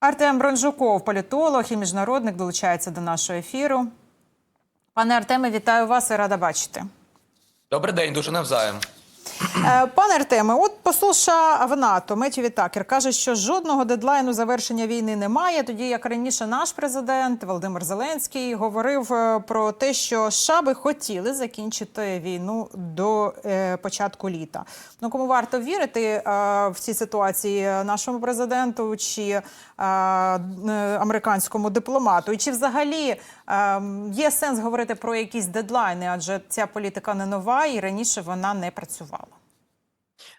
Артем Бронжуков, політолог і міжнародник, долучається до нашого ефіру. Пане Артеме, вітаю вас і рада бачити. Добрий день, дуже навзаєм. Е, Пане Артеме, от посол США в НАТО Метью Вітакер каже, що жодного дедлайну завершення війни немає. Тоді як раніше наш президент Володимир Зеленський говорив е, про те, що США би хотіли закінчити війну до е, початку літа. Ну кому варто вірити в цій ситуації нашому президенту чи американському дипломату? І чи взагалі є сенс говорити про якісь дедлайни? Адже ця політика не нова і раніше вона не працювала.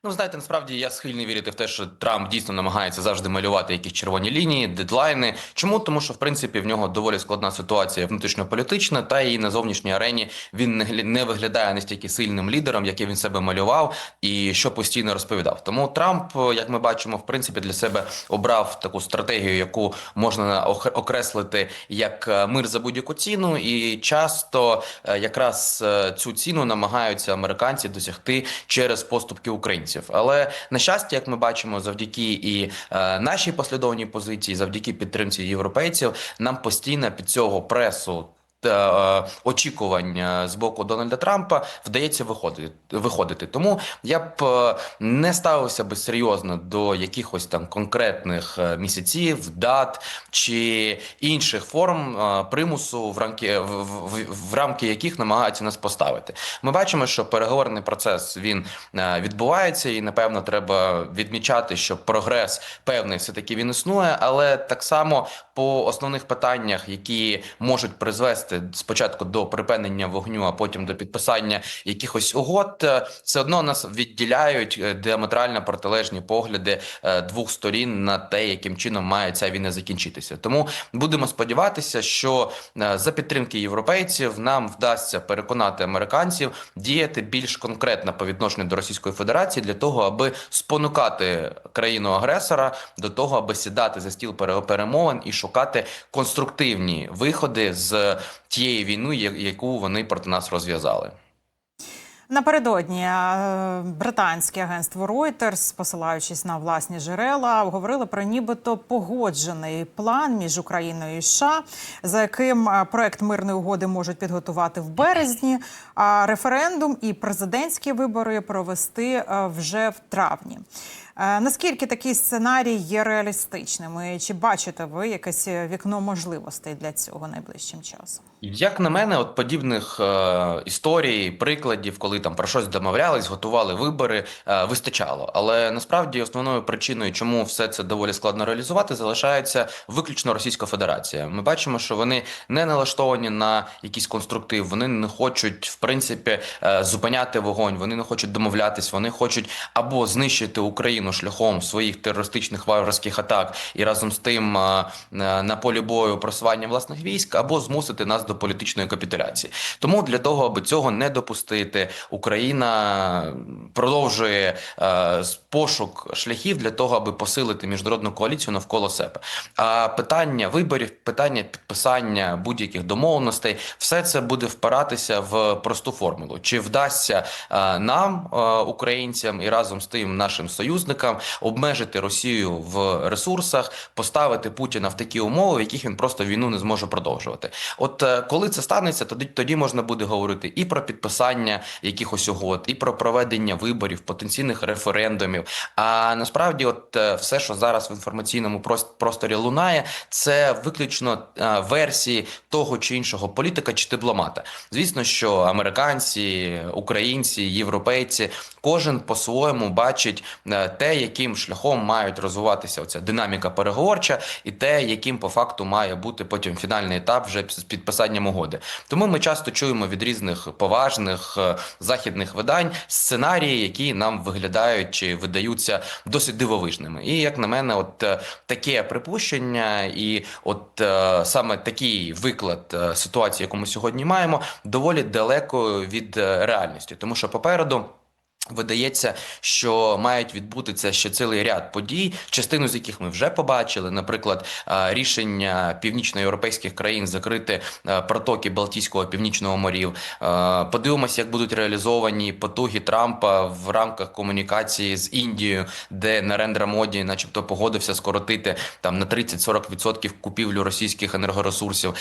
Ну, знаєте, насправді я схильний вірити в те, що Трамп дійсно намагається завжди малювати якісь червоні лінії, дедлайни. Чому? Тому що в принципі в нього доволі складна ситуація внутрішньополітична, та і на зовнішній арені він не гля- не виглядає настільки сильним лідером, який він себе малював і що постійно розповідав. Тому Трамп, як ми бачимо, в принципі для себе обрав таку стратегію, яку можна окреслити як е, мир за будь-яку ціну, і часто е, якраз е, цю ціну намагаються американці досягти через поступки українців. Але на щастя, як ми бачимо, завдяки і е, нашій послідовній позиції, завдяки підтримці європейців, нам постійно під цього пресу. Е, очікувань з боку Дональда Трампа вдається виходити виходити. Тому я б е, не ставився би серйозно до якихось там конкретних е, місяців, дат чи інших форм примусу, в рамки в, в, в рамки яких намагаються нас поставити. Ми бачимо, що переговорний процес він відбувається, і напевно треба відмічати, що прогрес певний все таки він існує, але так само по основних питаннях, які можуть призвести спочатку до припинення вогню, а потім до підписання якихось угод, е, все одно нас відділяють е, діаметрально протилежні погляди е, двох сторін на те, яким чином має ця війна закінчитися. Тому будемо сподіватися, що за підтримки європейців нам вдасться переконати американців діяти більш конкретно по відношенню до Російської Федерації для того, аби спонукати країну агресора до того, аби сідати за стіл пере- перемовин і шукати конструктивні виходи з тієї війни, яку вони проти нас розв'язали. Напередодні е, британське агентство Reuters, посилаючись на власні джерела, говорили про нібито погоджений план між Україною і США, за яким е, проект мирної угоди можуть підготувати в березні, а референдум і президентські вибори провести е, вже в травні. Наскільки такий сценарій є реалістичним? І Чи бачите ви якесь вікно можливостей для цього найближчим часом? Як на мене, от подібних е, історій, прикладів, коли там про щось домовлялись, готували вибори, е, вистачало. Але насправді основною причиною, чому все це доволі складно реалізувати, залишається виключно Російська Федерація. Ми бачимо, що вони не налаштовані на якийсь конструктив, вони не хочуть в принципі е, зупиняти вогонь, вони не хочуть домовлятись, вони хочуть або знищити Україну шляхом своїх терористичних варварських атак і разом з тим е, е, на полі бою просування власних військ, або змусити нас до політичної капітуляції. Тому для того, аби цього не допустити, Україна продовжує е, пошук шляхів для того, аби посилити міжнародну коаліцію навколо себе. А питання виборів, питання підписання будь-яких домовленостей, все це буде впиратися в просту формулу. Чи вдасться е, нам, е, українцям, і разом з тим нашим союзникам обмежити Росію в ресурсах, поставити Путіна в такі умови, в яких він просто війну не зможе продовжувати. От е, коли це станеться, тоді тоді можна буде говорити і про підписання якихось угод, і про проведення виборів, потенційних референдумів. А насправді, от е, все, що зараз в інформаційному прос- просторі лунає, це виключно е, версії того чи іншого політика чи дипломата. Звісно, що американці, українці, європейці, кожен по-своєму бачить е, те, яким шляхом мають розвиватися оця динаміка переговорча, і те, яким по факту має бути потім фінальний етап вже з підписанням угоди. Тому ми часто чуємо від різних поважних е, західних видань сценарії, які нам виглядають чи видаються досить дивовижними. І як на мене, от е, таке припущення, і от е, саме такий виклад ситуації, яку ми сьогодні маємо, доволі далеко від реальності, тому що попереду. Видається, що мають відбутися ще цілий ряд подій, частину з яких ми вже побачили. Наприклад, е, рішення північноєвропейських країн закрити е, протоки Балтійського північного морів. Е, Подивимося, як будуть реалізовані потуги Трампа в рамках комунікації з Індією, де Нарендра Моді, начебто, погодився скоротити там на 30-40% купівлю російських енергоресурсів.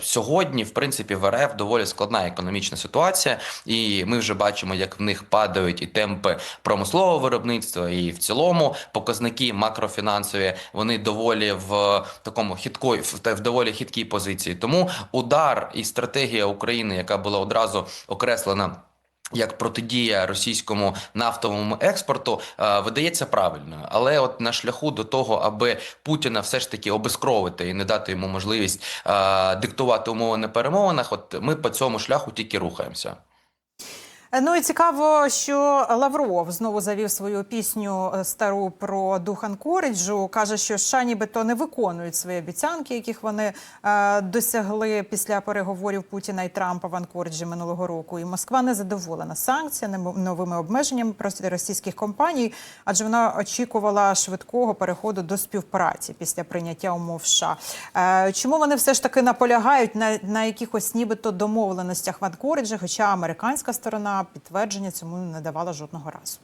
Сьогодні, в принципі, в РФ доволі складна економічна ситуація, і ми вже бачимо, як в них падають і темпи промислового виробництва, і в цілому показники макрофінансові вони доволі в такому хиткої в доволі хиткій позиції. Тому удар і стратегія України, яка була одразу окреслена. Як протидія російському нафтовому експорту е, видається правильною, але от на шляху до того, аби Путіна все ж таки обескровити і не дати йому можливість е, диктувати умови на перемовинах, от ми по цьому шляху тільки рухаємося. Ну і цікаво, що Лавров знову завів свою пісню е, стару про дух Анкориджу. каже, що США нібито не виконують свої обіцянки, яких вони е, досягли після переговорів Путіна і Трампа в Анкориджі минулого року. І Москва не задоволена санкціями, новими обмеженнями проти російських компаній, адже вона очікувала швидкого переходу до співпраці після прийняття умов США. Е, чому вони все ж таки наполягають на, на якихось нібито домовленостях в Анкориджі, хоча американська сторона підтвердження цьому не давала жодного разу.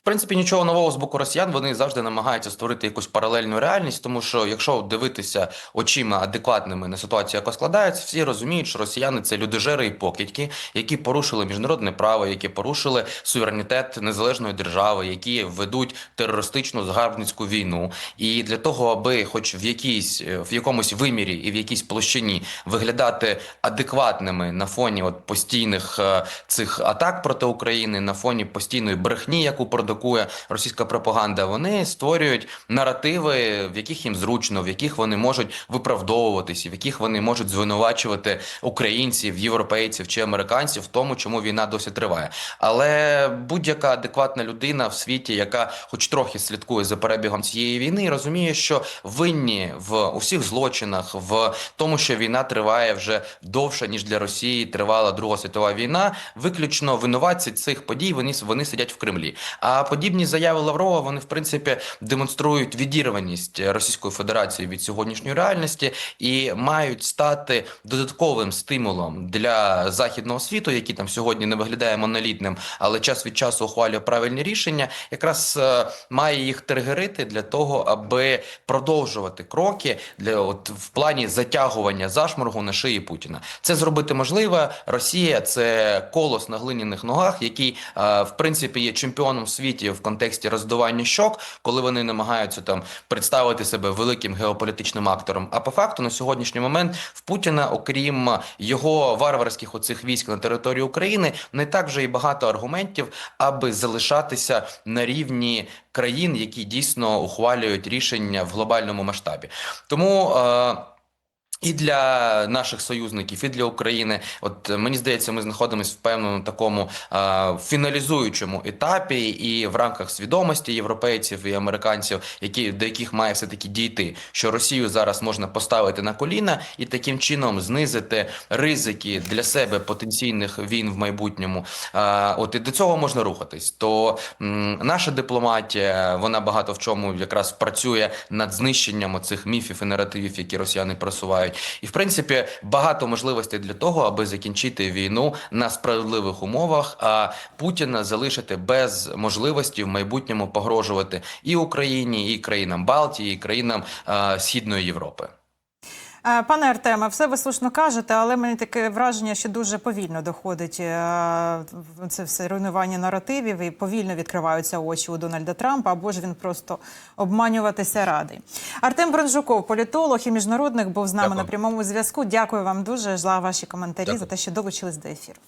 В принципі, нічого нового з боку росіян вони завжди намагаються створити якусь паралельну реальність, тому що якщо дивитися очима адекватними на ситуацію, яка складається, всі розуміють, що росіяни це людожери і покидьки, які порушили міжнародне право, які порушили суверенітет незалежної держави, які ведуть терористичну загарбницьку війну. І для того, аби, хоч в якійсь в якомусь вимірі і в якійсь площині виглядати адекватними на фоні от постійних е, цих атак проти України, на фоні постійної брехні, яку продукує російська пропаганда, вони створюють наративи, в яких їм зручно, в яких вони можуть виправдовуватися, в яких вони можуть звинувачувати українців, європейців чи американців в тому, чому війна досі триває. Але будь-яка адекватна людина в світі, яка хоч трохи слідкує за перебігом цієї війни, розуміє, що винні в усіх злочинах, в тому, що війна триває вже довше ніж для Росії тривала Друга світова війна. Виключно винуватці цих подій вони вони сидять в Кремлі. А подібні заяви Лаврова вони в принципі демонструють відірваність Російської Федерації від сьогоднішньої реальності і мають стати додатковим стимулом для західного світу, який там сьогодні не виглядає монолітним, але час від часу ухвалює правильні рішення. Якраз е, має їх тригерити для того, аби продовжувати кроки для от в плані затягування зашморгу на шиї Путіна. Це зробити можливо. Росія це колос на глиняних ногах, який е, в принципі є чемпіоном в світі в контексті роздування щок, коли вони намагаються там представити себе великим геополітичним актором. А по факту на сьогоднішній момент в Путіна, окрім його варварських оцих військ на території України, не так вже і багато аргументів, аби залишатися на рівні країн, які дійсно ухвалюють рішення в глобальному масштабі. Тому. Е і для наших союзників, і для України, от мені здається, ми знаходимося в певному такому е, фіналізуючому етапі, і в рамках свідомості європейців і американців, які до яких має все таки дійти, що Росію зараз можна поставити на коліна і таким чином знизити ризики для себе потенційних війн в майбутньому. Е, от і до цього можна рухатись. То м, наша дипломатія вона багато в чому якраз працює над знищенням цих міфів і наративів, які росіяни просувають. І в принципі багато можливостей для того, аби закінчити війну на справедливих умовах, а Путіна залишити без можливості в майбутньому погрожувати і Україні, і країнам Балтії, і країнам е, Східної Європи. Е, Пане Артеме, все ви слушно кажете, але мені таке враження, що дуже повільно доходить е, це все руйнування наративів і повільно відкриваються очі у Дональда Трампа, або ж він просто обманюватися радий. Артем Бронжуков, політолог і міжнародник, був з нами Дякую. на прямому зв'язку. Дякую вам дуже за ваші коментарі, Дякую. за те, що долучились до ефіру.